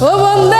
Oh, one day.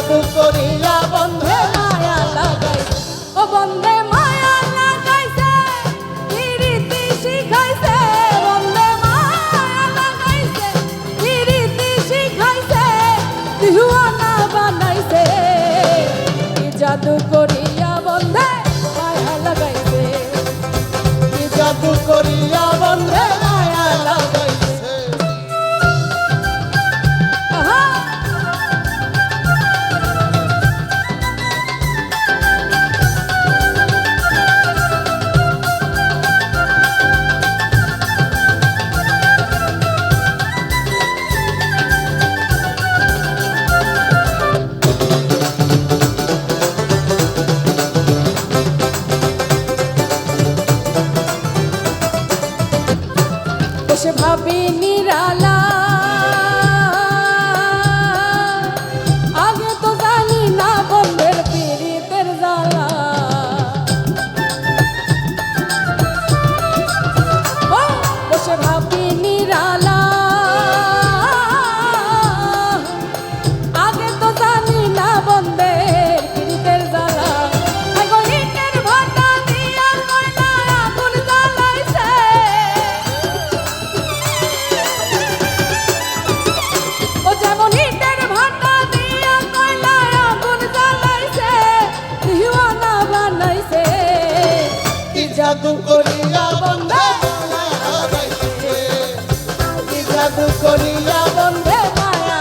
জাদু করিয়া বন্ধে মায়া লাগাই ও বন্ধে মায়া লাগাইছে রীতি শিখাইছে। বন্ধে মায়া লাগাইছে রীতি শিখাইছে দিহুয়ানা বানাইছে। জাদু করি জাদু করিয়া বন্ধে মায়া।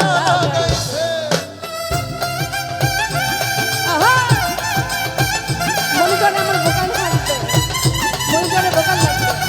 মনে করে আমার বোকান থাকবে। মনে করে বোকান থাকবে।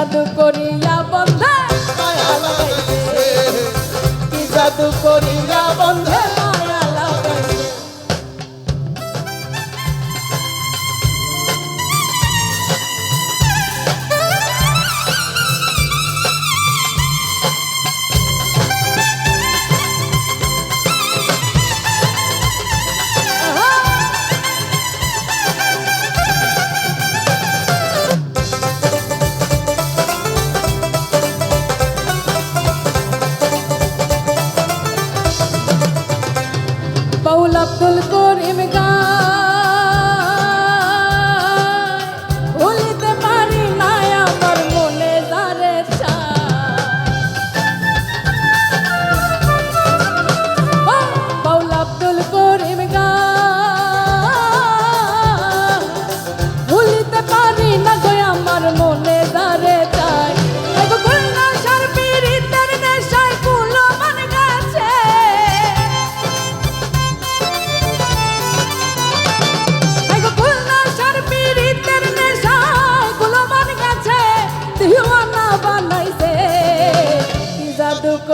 জাদু করিয়া বন্ধ কি জাদু করিয়া বন্ধা? বাউল আব্দুল করিম গা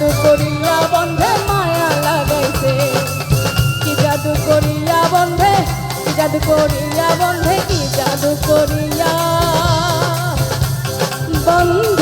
জাদু করিয়া বন্ধে মায়া লাগাইছে। কি জাদু করিয়া বন্ধে, কি জাদু করিয়া বন্ধে, কি জাদু করিয়া বন্ধ